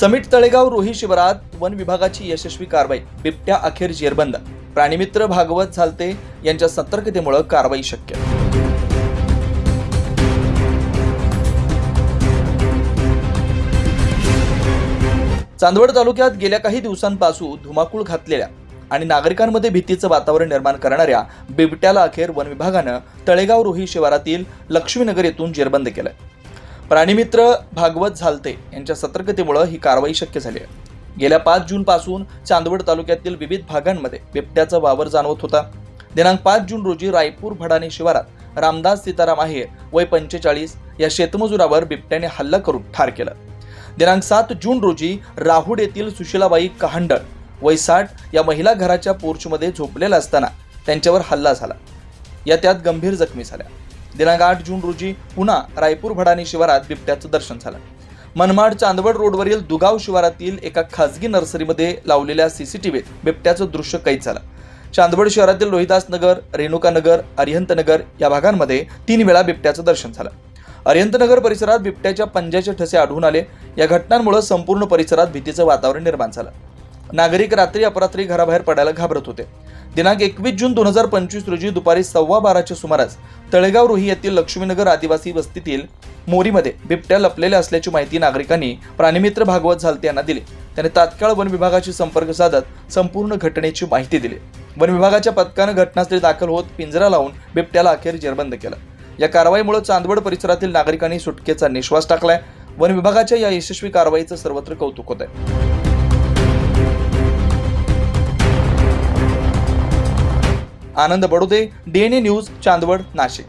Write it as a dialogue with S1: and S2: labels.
S1: Summit Talegaon रोही शिबिरात one विभागाची यशस्वी कारवाई बिबट्या अखेर जेरबंद. प्राणीमित्र भागवत झालते यांच्या सतर्कतेमुळे कारवाई शक्य. चांदवड तालुक्यात गेल्या काही दिवसांपासून धुमाकूळ घातलेल्या आणि नागरिकांमध्ये भीतीचं वातावरण निर्माण करणाऱ्या बिबट्याला अखेर वन विभागानं तळेगाव रोही शिवारातील लक्ष्मीनगर येथून जेरबंद केलं. प्राणीमित्र भागवत झालते यांच्या सतर्कतेमुळं ही कारवाई शक्य झाली आहे. गेल्या पाच जून पासून चांदवड तालुक्यातील विविध भागांमध्ये बिबट्याचा वावर जाणवत होता. दिनांक पाच जून रोजी रायपूर भडाणे शिवारात रामदास सीताराम आहेर वय पंचेचाळीस या शेतमजुरावर बिबट्याने हल्ला करून ठार केलं. दिनांक सात जून रोजी राहुड येथील सुशीलाबाई कहांडळ वय साठ या महिला घराच्या पोर्चमध्ये झोपलेल्या असताना त्यांच्यावर हल्ला झाला. या त्यात गंभीर जखमी झाल्या. दिनांक आठ जून रोजी पुन्हा रायपूर भडाणी शिवारात बिबट्याचं दर्शन झालं. मनमाड चांदवड रोडवरील दुगाव शिवारातील एका खासगी नर्सरीमध्ये लावलेल्या सीसीटीव्हीत बिबट्याचं दृश्य कैद झालं. चांदवड शहरातील रोहिदास नगर रेणुका नगर अरिहंतनगर या भागांमध्ये तीन वेळा बिबट्याचं दर्शन झालं. अरिहंतनगर परिसरात बिबट्याच्या पंजाचे ठसे आढळून आले. या घटनांमुळे संपूर्ण परिसरात भीतीचं वातावरण निर्माण झालं. नागरिक रात्री अपरात्री घराबाहेर पडायला घाबरत होते. दिनांक एकवीस जून दोन हजार पंचवीस रोजी दुपारी सव्वा बाराच्या सुमारास तळेगाव रोही येथील लक्ष्मीनगर आदिवासी वस्तीतील मोरीमध्ये बिबट्या लपलेल्या असल्याची माहिती नागरिकांनी प्राणीमित्र भागवत झालते यांना दिली. त्याने तात्काळ वन विभागाशी संपर्क साधत संपूर्ण घटनेची माहिती दिली. वन विभागाच्या पथकानं घटनास्थळी दाखल होत पिंजरा लावून बिबट्याला अखेर जेरबंद केलं. या कारवाईमुळे चांदवड परिसरातील नागरिकांनी सुटकेचा निश्वास टाकलाय. वन विभागाच्या या यशस्वी कारवाईचं सर्वत्र कौतुक होत आहे आनंद बडोदे डीएनए न्यूज चांदवड नाशिक.